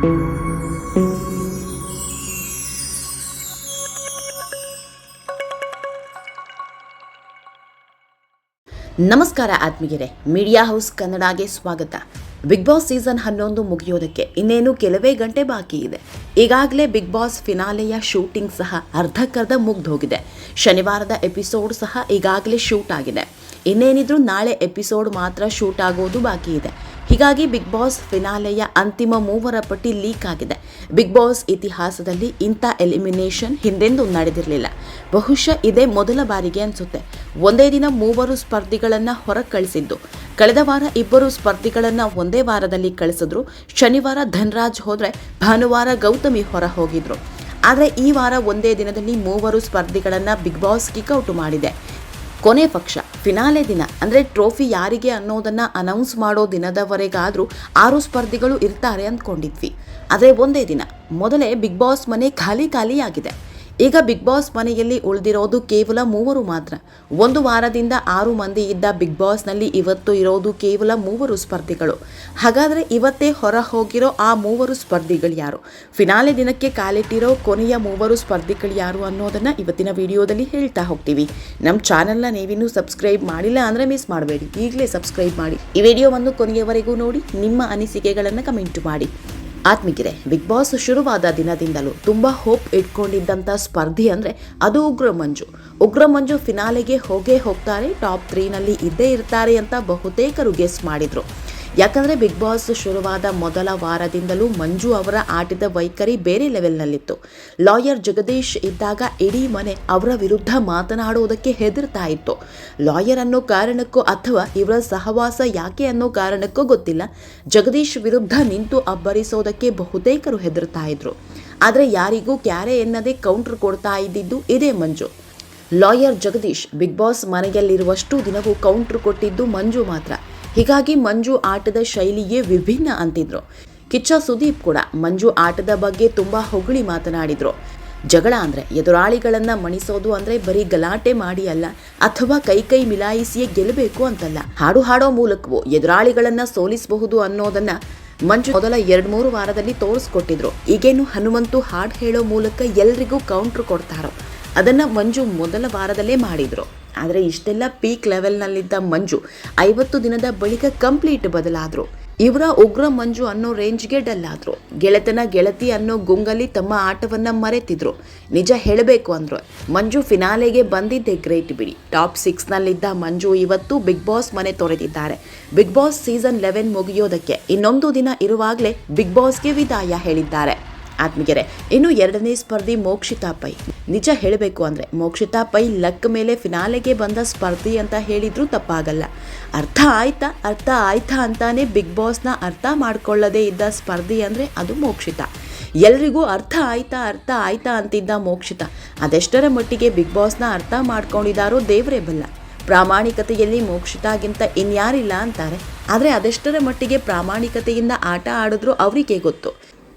ನಮಸ್ಕಾರ ಆತ್ಮೀಯರೇ, media house ಕನ್ನಡಗೆ ಸ್ವಾಗತ. ಬಿಗ್ ಬಾಸ್ ಸೀಸನ್ ಹನ್ನೊಂದು ಮುಗಿಯೋದಕ್ಕೆ ಇನ್ನೇನು ಕೆಲವೇ ಗಂಟೆ ಬಾಕಿ ಇದೆ. ಈಗಾಗಲೇ ಬಿಗ್ ಬಾಸ್ ಫಿನಾಲೆಯ ಶೂಟಿಂಗ್ ಸಹ ಅರ್ಧಕ್ಕರ್ಧ ಮುಗ್ದು ಹೋಗಿದೆ ಶನಿವಾರದ ಎಪಿಸೋಡ್ ಸಹ ಈಗಾಗಲೇ ಶೂಟ್ ಆಗಿದೆ. ಇನ್ನೇನಿದ್ರು ನಾಳೆ ಎಪಿಸೋಡ್ ಮಾತ್ರ ಶೂಟ್ ಆಗೋದು ಬಾಕಿ ಇದೆ. ಹೀಗಾಗಿ ಬಿಗ್ ಬಾಸ್ ಫಿನಾಲೆಯ ಅಂತಿಮ ಮೂವರ ಪಟ್ಟಿ ಲೀಕ್ ಆಗಿದೆ. ಬಿಗ್ ಬಾಸ್ ಇತಿಹಾಸದಲ್ಲಿ ಇಂಥ ಎಲಿಮಿನೇಷನ್ ಹಿಂದೆಂದೂ ನಡೆದಿರಲಿಲ್ಲ. ಬಹುಶಃ ಇದೇ ಮೊದಲ ಬಾರಿಗೆ ಅನಿಸುತ್ತೆ. ಒಂದೇ ದಿನ ಮೂವರು ಸ್ಪರ್ಧಿಗಳನ್ನು ಹೊರಗೆ ಕಳಿಸಿದ್ದು ಕಳೆದ ವಾರ ಇಬ್ಬರು ಸ್ಪರ್ಧಿಗಳನ್ನು ಒಂದೇ ವಾರದಲ್ಲಿ ಕಳಿಸಿದ್ರು. ಶನಿವಾರ ಧನ್ರಾಜ್ ಹೋದರೆ ಭಾನುವಾರ ಗೌತಮಿ ಹೊರ ಹೋಗಿದ್ರು. ಆದರೆ ಈ ವಾರ ಒಂದೇ ದಿನದಲ್ಲಿ ಮೂವರು ಸ್ಪರ್ಧಿಗಳನ್ನು ಬಿಗ್ ಬಾಸ್ ಕಿಕ್ಔಟ್ ಮಾಡಿದೆ. ಕೊನೆ ಪಕ್ಷ, ಫಿನಾಲೆ ದಿನ. ಅಂದರೆ ಟ್ರೋಫಿ ಯಾರಿಗೆ ಅನ್ನೋದನ್ನು ಅನೌನ್ಸ್ ಮಾಡೋ ದಿನದವರೆಗಾದರೂ ಆರು ಸ್ಪರ್ಧಿಗಳು ಇರ್ತಾರೆ ಅಂದ್ಕೊಂಡಿದ್ವಿ. ಆದರೆ ಒಂದೇ ದಿನ, ಮೊದಲೇ ಬಿಗ್ ಬಾಸ್ ಮನೆ ಖಾಲಿ ಖಾಲಿಯಾಗಿದೆ. ಈಗ ಬಿಗ್ ಬಾಸ್ ಮನೆಯಲ್ಲಿ ಉಳಿದಿರೋದು ಕೇವಲ ಮೂವರು ಮಾತ್ರ. ಒಂದು ವಾರದಿಂದ ಆರು ಮಂದಿ ಇದ್ದ ಬಿಗ್ ಬಾಸ್ನಲ್ಲಿ ಇವತ್ತು ಇರೋದು ಕೇವಲ ಮೂವರು ಸ್ಪರ್ಧಿಗಳು. ಹಾಗಾದರೆ ಇವತ್ತೇ ಹೊರ ಹೋಗಿರೋ ಆ ಮೂವರು ಸ್ಪರ್ಧಿಗಳು ಯಾರು? ಫಿನಾಲೆ ದಿನಕ್ಕೆ ಕಾಲಿಟ್ಟಿರೋ ಕೊನೆಯ ಮೂವರು ಸ್ಪರ್ಧಿಗಳು ಯಾರು ಅನ್ನೋದನ್ನು ಇವತ್ತಿನ ವಿಡಿಯೋದಲ್ಲಿ ಹೇಳ್ತಾ ಹೋಗ್ತೀವಿ. ನಮ್ಮ ಚಾನೆಲ್ನ ನೀವಿನ್ನೂ ಸಬ್ಸ್ಕ್ರೈಬ್ ಮಾಡಿಲ್ಲ ಅಂದರೆ ಮಿಸ್ ಮಾಡಬೇಡಿ. ಈಗಲೇ ಸಬ್ಸ್ಕ್ರೈಬ್ ಮಾಡಿ. ಈ ವಿಡಿಯೋವನ್ನು ಕೊನೆಯವರೆಗೂ ನೋಡಿ, ನಿಮ್ಮ ಅನಿಸಿಕೆಗಳನ್ನು ಕಮೆಂಟ್ ಮಾಡಿ. ಆತ್ಮಿಕಿರೆ ಬಿಗ್ ಬಾಸ್ ಶುರುವಾದ ದಿನದಿಂದಲೂ ತುಂಬ ಹೋಪ್ ಇಟ್ಕೊಂಡಿದ್ದಂಥ ಸ್ಪರ್ಧಿ ಅಂದರೆ ಅದು ಉಗ್ರ ಮಂಜು. ಉಗ್ರ ಮಂಜು ಫಿನಾಲೆಗೆ ಹೋಗೇ ಹೋಗ್ತಾರೆ ಟಾಪ್ ತ್ರೀನಲ್ಲಿ ಇದ್ದೇ ಇರ್ತಾರೆ ಅಂತ ಬಹುತೇಕರು ಗೆಸ್ ಮಾಡಿದರು. ಯಾಕಂದರೆ ಬಿಗ್ ಬಾಸ್ ಶುರುವಾದ ಮೊದಲ ವಾರದಿಂದಲೂ ಮಂಜು ಅವರ ಆಟದ ವೈಖರಿ ಬೇರೆ ಲೆವೆಲ್ನಲ್ಲಿತ್ತು. ಲಾಯರ್ ಜಗದೀಶ್ ಇದ್ದಾಗ ಇಡೀ ಮನೆ ಅವರ ವಿರುದ್ಧ ಮಾತನಾಡುವುದಕ್ಕೆ ಹೆದರ್ತಾ ಇತ್ತು. ಲಾಯರ್ ಅನ್ನೋ ಕಾರಣಕ್ಕೋ ಅಥವಾ ಇವರ ಸಹವಾಸ ಯಾಕೆ ಅನ್ನೋ ಕಾರಣಕ್ಕೋ ಗೊತ್ತಿಲ್ಲ. ಜಗದೀಶ್ ವಿರುದ್ಧ ನಿಂತು ಅಬ್ಬರಿಸೋದಕ್ಕೆ ಬಹುತೇಕರು ಹೆದರ್ತಾ ಇದ್ರು. ಆದರೆ ಯಾರಿಗೂ ಕ್ಯಾರೆ ಎನ್ನದೇ ಕೌಂಟರ್ ಕೊಡ್ತಾ ಇದ್ದಿದ್ದು ಇದೇ Manju. Lawyer Jagadish Bigg Boss ಮನೆಯಲ್ಲಿರುವಷ್ಟು ದಿನವೂ ಕೌಂಟರ್ ಕೊಟ್ಟಿದ್ದು ಮಂಜು ಮಾತ್ರ. ಹೀಗಾಗಿ ಮಂಜು ಆಟದ ಶೈಲಿಯೇ ವಿಭಿನ್ನ ಅಂತಿದ್ರು. ಕಿಚ್ಚ ಸುದೀಪ್ ಕೂಡ ಮಂಜು ಆಟದ ಬಗ್ಗೆ ತುಂಬಾ ಹೊಗಳಿ ಮಾತನಾಡಿದ್ರು. ಜಗಳ ಅಂದ್ರೆ ಎದುರಾಳಿಗಳನ್ನ ಮಣಿಸೋದು ಅಂದ್ರೆ ಬರೀ ಗಲಾಟೆ ಮಾಡಿ ಅಲ್ಲ, ಅಥವಾ ಕೈ ಕೈ ಮಿಲಾಯಿಸಿಯೇ ಗೆಲ್ಲಬೇಕು ಅಂತಲ್ಲ. ಹಾಡು ಹಾಡೋ ಮೂಲಕವೂ ಎದುರಾಳಿಗಳನ್ನ ಸೋಲಿಸಬಹುದು ಅನ್ನೋದನ್ನ ಮಂಜು ಮೊದಲ ಎರಡ್ ಮೂರು ವಾರದಲ್ಲಿ ತೋರಿಸ್ಕೊಟ್ಟಿದ್ರು. ಈಗೇನು ಹನುಮಂತು ಹಾಡು ಹೇಳೋ ಮೂಲಕ ಎಲ್ರಿಗೂ ಕೌಂಟ್ರ್ ಕೊಡ್ತಾರೋ? ಅದನ್ನ ಮಂಜು ಮೊದಲ ವಾರದಲ್ಲೇ ಮಾಡಿದರು. ಆದರೆ ಇಷ್ಟೆಲ್ಲ ಪೀಕ್ ಲೆವೆಲ್ನಲ್ಲಿದ್ದ ಮಂಜು ಐವತ್ತು ದಿನದ ಬಳಿಕ ಕಂಪ್ಲೀಟ್ ಬದಲಾದರು. ಇವರ ಉಗ್ರ ಮಂಜು ಅನ್ನೋ ರೇಂಜ್ಗೆ ಡಲ್ ಆದರು. ಗೆಳೆತನ ಗೆಳತಿ ಅನ್ನೋ ಗುಂಗಲ್ಲಿ ತಮ್ಮ ಆಟವನ್ನು ಮರೆತಿದ್ರು. ನಿಜ ಹೇಳಬೇಕು ಅಂದರು. ಮಂಜು ಫಿನಾಲೆಗೆ ಬಂದಿದ್ದೆ ಗ್ರೇಟ್ ಬಿಡಿ. ಟಾಪ್ ಸಿಕ್ಸ್ನಲ್ಲಿದ್ದ ಮಂಜು ಇವತ್ತು ಬಿಗ್ ಬಾಸ್ ಮನೆ ತೊರೆದಿದ್ದಾರೆ. ಬಿಗ್ ಬಾಸ್ ಸೀಸನ್ ಲೆವೆನ್ ಮುಗಿಯೋದಕ್ಕೆ ಇನ್ನೊಂದು ದಿನ ಇರುವಾಗಲೇ ಬಿಗ್ ಬಾಸ್ಗೆ ವಿದಾಯ ಹೇಳಿದ್ದಾರೆ. ಆತ್ಮಿಗೆರೆ ಇನ್ನು ಎರಡನೇ ಸ್ಪರ್ಧಿ ಮೋಕ್ಷಿತಾ ಪೈ. ನಿಜ ಹೇಳಬೇಕು ಅಂದರೆ, ಮೋಕ್ಷಿತಾ ಪೈ ಲಕ್ ಮೇಲೆ ಫಿನಾಲೆಗೆ ಬಂದ ಸ್ಪರ್ಧಿ ಅಂತ ಹೇಳಿದ್ರು ತಪ್ಪಾಗಲ್ಲ. ಅರ್ಥ ಆಯ್ತಾ? ಅರ್ಥ ಆಯ್ತಾ ಅಂತಾನೆ ಬಿಗ್ ಬಾಸ್ನ ಅರ್ಥ ಮಾಡ್ಕೊಳ್ಳದೇ ಇದ್ದ ಸ್ಪರ್ಧಿ ಅಂದರೆ ಅದು ಮೋಕ್ಷಿತಾ. ಎಲ್ರಿಗೂ ಅರ್ಥ ಆಯ್ತಾ ಅರ್ಥ ಆಯ್ತಾ ಅಂತಿದ್ದ ಮೋಕ್ಷಿತ. ಅದೆಷ್ಟರ ಮಟ್ಟಿಗೆ ಬಿಗ್ ಬಾಸ್ನ ಅರ್ಥ ಮಾಡ್ಕೊಂಡಿದಾರೋ ದೇವರೇ ಬಲ್ಲ. ಪ್ರಾಮಾಣಿಕತೆಯಲ್ಲಿ ಮೋಕ್ಷಿತಾಗಿಂತ ಇನ್ಯಾರಿಲ್ಲ ಅಂತಾರೆ. ಆದರೆ ಅದೆಷ್ಟರ ಮಟ್ಟಿಗೆ ಪ್ರಾಮಾಣಿಕತೆಯಿಂದ ಆಟ ಆಡಿದ್ರು ಅವರಿಗೆ ಗೊತ್ತು.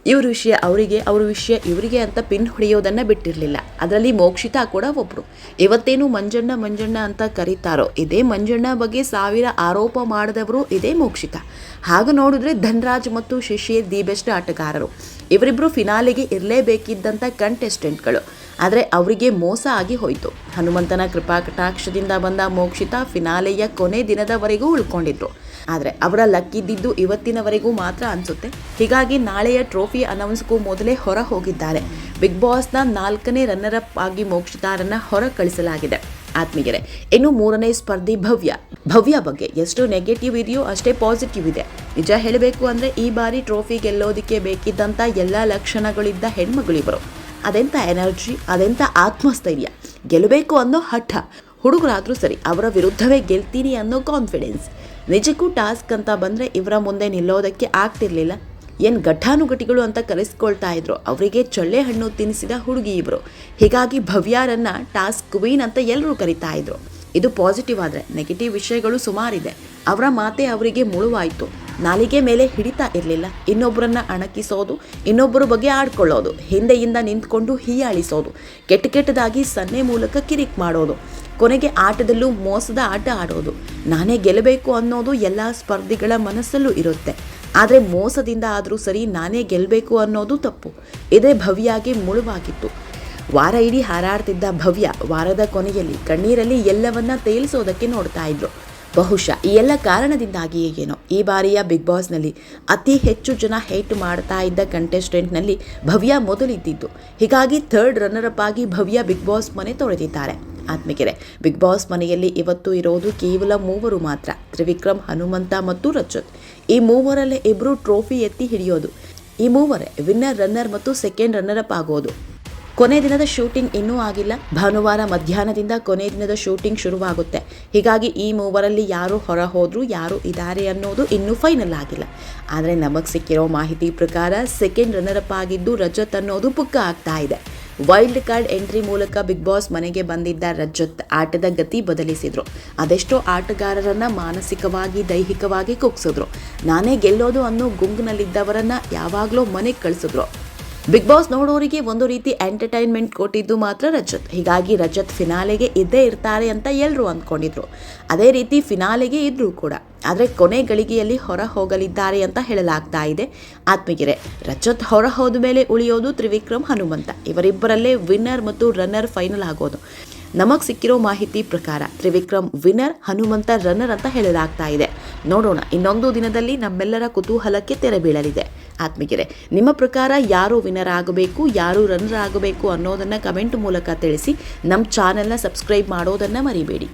ಇವ್ರ ವಿಷಯ ಅವರಿಗೆ, ಅವ್ರ ವಿಷಯ ಇವರಿಗೆ ಅಂತ ಪಿನ್ ಹೊಡೆಯೋದನ್ನು ಬಿಟ್ಟಿರಲಿಲ್ಲ. ಅದರಲ್ಲಿ ಮೋಕ್ಷಿತಾ ಕೂಡ ಒಬ್ಬರು ಇವತ್ತೇನು ಮಂಜಣ್ಣ ಮಂಜಣ್ಣ ಅಂತ ಕರೀತಾರೋ, ಇದೇ ಮಂಜಣ್ಣ ಬಗ್ಗೆ ಸಾವಿರ ಆರೋಪ ಮಾಡಿದವರು ಇದೇ ಮೋಕ್ಷಿತಾ. ಹಾಗೆ ನೋಡಿದ್ರೆ ಧನ್ರಾಜ್ ಮತ್ತು ಶಿಶಿರ್ ದಿ ಬೆಸ್ಟ್ ಆಟಗಾರರು. ಇವರಿಬ್ಬರು ಫಿನಾಲೆಗೆ ಇರಲೇಬೇಕಿದ್ದಂಥ ಕಂಟೆಸ್ಟೆಂಟ್ಗಳು ಆದರೆ ಅವರಿಗೆ ಮೋಸ ಆಗಿ ಹೋಯಿತು. ಹನುಮಂತನ ಕೃಪಾ ಕಟಾಕ್ಷದಿಂದ ಬಂದ ಮೋಕ್ಷಿತಾ ಫಿನಾಲೆಯ ಕೊನೆ ದಿನದವರೆಗೂ ಉಳ್ಕೊಂಡಿದ್ರು. ಆದರೆ ಅವರ ಲಕ್ಕಿದ್ದಿದ್ದು ಇವತ್ತಿನವರೆಗೂ ಮಾತ್ರ ಅನಿಸುತ್ತೆ. ಹೀಗಾಗಿ ನಾಳೆಯ ಟ್ರೋಫಿ ಅನೌನ್ಸ್ಗೂ ಮೊದಲೇ ಹೊರ ಹೋಗಿದ್ದಾರೆ. ಬಿಗ್ ಬಾಸ್ನ ನಾಲ್ಕನೇ ರನ್ನರ್ ಅಪ್ ಆಗಿ ಮೋಕ್ಷಿತಾರನ್ನ ಹೊರ ಕಳಿಸಲಾಗಿದೆ. ಆತ್ಮೀಯರೇ, ಇನ್ನು ಮೂರನೇ ಸ್ಪರ್ಧಿ ಭವ್ಯ. ಭವ್ಯ ಬಗ್ಗೆ ಎಷ್ಟು ನೆಗೆಟಿವ್ ಇದೆಯೋ ಅಷ್ಟೇ ಪಾಸಿಟಿವ್ ಇದೆ. ನಿಜ ಹೇಳಬೇಕು ಅಂದರೆ ಈ ಬಾರಿ ಟ್ರೋಫಿ ಗೆಲ್ಲೋದಕ್ಕೆ ಬೇಕಿದ್ದಂಥ ಎಲ್ಲ ಲಕ್ಷಣಗಳಿದ್ದ ಹೆಣ್ಮಗಳಿವರು. ಅದೆಂಥ ಎನರ್ಜಿ ಅದೆಂಥ ಆತ್ಮಸ್ಥೈರ್ಯ? ಗೆಲ್ಲಬೇಕು ಅನ್ನೋ ಹಠ. ಹುಡುಗರಾದರೂ ಸರಿ, ಅವರ ವಿರುದ್ಧವೇ ಗೆಲ್ತೀನಿ ಅನ್ನೋ ಕಾನ್ಫಿಡೆನ್ಸ್ ನಿಜಕ್ಕೂ ಟಾಸ್ಕ್ ಅಂತ ಬಂದರೆ ಇವರ ಮುಂದೆ ನಿಲ್ಲೋದಕ್ಕೆ ಆಗ್ತಿರ್ಲಿಲ್ಲ. ಏನು ಘಟಾನುಘಟಿಗಳು ಅಂತ ಕರೆಸ್ಕೊಳ್ತಾ ಇದ್ರು. ಅವರಿಗೆ ಚಳ್ಳೆ ಹಣ್ಣು ತಿನ್ನಿಸಿದ ಹುಡುಗಿ ಇವರು ಹೀಗಾಗಿ ಭವ್ಯಾರನ್ನು ಟಾಸ್ಕ್ ಕ್ವೀನ್ ಅಂತ ಎಲ್ಲರೂ ಕರಿತಾ ಇದ್ರು. ಇದು ಪಾಸಿಟಿವ್ ಆದರೆ ನೆಗೆಟಿವ್ ವಿಷಯಗಳು ಸುಮಾರಿದೆ. ಅವರ ಮಾತೆ ಅವರಿಗೆ ಮುಳುವಾಯಿತು. ನಾಲಿಗೆ ಮೇಲೆ ಹಿಡಿತಾ ಇರಲಿಲ್ಲ. ಇನ್ನೊಬ್ಬರನ್ನ ಅಣಕಿಸೋದು, ಇನ್ನೊಬ್ಬರ ಬಗ್ಗೆ ಆಡ್ಕೊಳ್ಳೋದು, ಹಿಂದೆಯಿಂದ ನಿಂತ್ಕೊಂಡು ಹೀಯಾಳಿಸೋದು, ಕೆಟ್ಟ ಕೆಟ್ಟದಾಗಿ ಸನ್ನೆ ಮೂಲಕ ಕಿರಿಕ್ ಮಾಡೋದು, ಕೊನೆಗೆ ಆಟದಲ್ಲೂ ಮೋಸದ ಆಟ ಆಡೋದು. ನಾನೇ ಗೆಲ್ಲಬೇಕು ಅನ್ನೋದು ಎಲ್ಲ ಸ್ಪರ್ಧಿಗಳ ಮನಸ್ಸಲ್ಲೂ ಇರುತ್ತೆ. ಆದರೆ ಮೋಸದಿಂದ ಆದರೂ ಸರಿ ನಾನೇ ಗೆಲ್ಲಬೇಕು ಅನ್ನೋದು ತಪ್ಪು. ಇದೇ ಭವ್ಯಾಗಿ ಮುಳುವಾಗಿತ್ತು. ವಾರ ಇಡೀ ಹಾರಾಡ್ತಿದ್ದ ಭವ್ಯ ವಾರದ ಕೊನೆಯಲ್ಲಿ ಕಣ್ಣೀರಲ್ಲಿ ಎಲ್ಲವನ್ನ ತೇಲಿಸೋದಕ್ಕೆ ನೋಡ್ತಾ ಇದ್ರು. ಬಹುಶಃ ಈ ಎಲ್ಲ ಕಾರಣದಿಂದಾಗಿಯೇ ಏನೋ. ಈ ಬಾರಿಯ ಬಿಗ್ ಬಾಸ್ನಲ್ಲಿ ಅತಿ ಹೆಚ್ಚು ಜನ ಹೇಟ್ ಮಾಡ್ತಾ ಇದ್ದ ಕಂಟೆಸ್ಟೆಂಟ್ನಲ್ಲಿ ಭವ್ಯ ಮೊದಲಿದ್ದಿದ್ದು. ಹೀಗಾಗಿ ಥರ್ಡ್ ರನ್ನರ್ಅಪ್ ಆಗಿ ಭವ್ಯ ಬಿಗ್ ಬಾಸ್ ಮನೆ ತೊಳೆದಿದ್ದಾರೆ ಆತ್ಮಿಕೆರೆ, ಬಿಗ್ ಬಾಸ್ ಮನೆಯಲ್ಲಿ ಇವತ್ತು ಇರೋದು ಕೇವಲ ಮೂವರು ಮಾತ್ರ. ತ್ರಿವಿಕ್ರಮ್, ಹನುಮಂತ ಮತ್ತು ರಚತ್ ಈ ಮೂವರಲ್ಲೇ ಇಬ್ಬರು ಟ್ರೋಫಿ ಎತ್ತಿ ಹಿಡಿಯೋದು. ಈ ಮೂವರೇ ವಿನ್ನರ್, ರನ್ನರ್ ಮತ್ತು ಸೆಕೆಂಡ್ ರನ್ನರ್ ಅಪ್ ಆಗೋದು. ಕೊನೆ ದಿನದ ಶೂಟಿಂಗ್ ಇನ್ನೂ ಆಗಿಲ್ಲ. ಭಾನುವಾರ ಮಧ್ಯಾಹ್ನದಿಂದ ಕೊನೆ ದಿನದ ಶೂಟಿಂಗ್ ಶುರುವಾಗುತ್ತೆ. ಹೀಗಾಗಿ ಈ ಮೂವರಲ್ಲಿ ಯಾರು ಹೊರ ಹೋದ್ರು ಯಾರು ಇದ್ದಾರೆ ಅನ್ನೋದು ಇನ್ನೂ ಫೈನಲ್ ಆಗಿಲ್ಲ. ಆದರೆ ನಮಗೆ ಸಿಕ್ಕಿರೋ ಮಾಹಿತಿ ಪ್ರಕಾರ ಸೆಕೆಂಡ್ ರನ್ನರ್ ಅಪ್ ಆಗಿದ್ದು ರಜತ್ ಅನ್ನೋದು ಪುಕ್ಕ ಆಗ್ತಾ ಇದೆ. ವೈಲ್ಡ್ ಕಾರ್ಡ್ ಎಂಟ್ರಿ ಮೂಲಕ ಬಿಗ್ ಬಾಸ್ ಮನೆಗೆ ಬಂದಿದ್ದ ರಜತ್ ಆಟದ ಗತಿ ಬದಲಿಸಿದ್ರು. ಅದೆಷ್ಟೋ ಆಟಗಾರರನ್ನ ಮಾನಸಿಕವಾಗಿ, ದೈಹಿಕವಾಗಿ ಕುಗ್ಸಿದ್ರು. ನಾನೇ ಗೆಲ್ಲೋದು ಅನ್ನೋ ಗುಂಗಿನಲ್ಲಿದ್ದವರನ್ನ ಯಾವಾಗಲೂ ಮನೆಗೆ ಕಳಿಸಿದ್ರು. ಬಿಗ್ ಬಾಸ್ ನೋಡೋರಿಗೆ ಒಂದು ರೀತಿ ಎಂಟರ್ಟೈನ್ಮೆಂಟ್ ಕೊಟ್ಟಿದ್ದು ಮಾತ್ರ ರಜತ್. ಹೀಗಾಗಿ ರಜತ್ ಫಿನಾಲೆಗೆ ಇದ್ದೇ ಇರ್ತಾರೆ ಅಂತ ಎಲ್ಲರೂ ಅಂದ್ಕೊಂಡಿದ್ರು. ಅದೇ ರೀತಿ ಫಿನಾಲೆಗೆ ಇದ್ರು ಕೂಡ. ಆದರೆ ಕೊನೆ ಗಳಿಗೆಯಲ್ಲಿ ಹೊರ ಹೋಗಲಿದ್ದಾರೆ ಅಂತ ಹೇಳಲಾಗ್ತಾ ಇದೆ. ಆತ್ಮಗಿರೆ ರಜತ್ ಹೊರ ಹೋದ ಮೇಲೆ ಉಳಿಯೋದು ತ್ರಿವಿಕ್ರಮ್ ಹನುಮಂತ. ಇವರಿಬ್ಬರಲ್ಲೇ ವಿನ್ನರ್ ಮತ್ತು ರನ್ನರ್ ಫೈನಲ್ ಆಗೋದು. ನಮಗೆ ಸಿಕ್ಕಿರೋ ಮಾಹಿತಿ ಪ್ರಕಾರ ತ್ರಿವಿಕ್ರಮ್ ವಿನ್ನರ್ ಹನುಮಂತ ರನ್ನರ್ ಅಂತ ಹೇಳಲಾಗ್ತಾ ಇದೆ. ನೋಡೋಣ, ಇನ್ನೊಂದು ದಿನದಲ್ಲಿ ನಮ್ಮೆಲ್ಲರ ಕುತೂಹಲಕ್ಕೆ ತೆರೆ ಬೀಳಲಿದೆ. ಆತ್ಮಗಿರೆ ನಿಮ್ಮ ಪ್ರಕಾರ ಯಾರು ವಿನ್ನರ್ ಆಗಬೇಕು, ಯಾರು ರನ್ನರ್ ಆಗಬೇಕು ಅನ್ನೋದನ್ನು ಕಮೆಂಟ್ ಮೂಲಕ ತಿಳಿಸಿ, ನಮ್ಮ ಚಾನೆಲ್ನ ಸಬ್ಸ್ಕ್ರೈಬ್ ಮಾಡೋದನ್ನು ಮರಿಬೇಡಿ.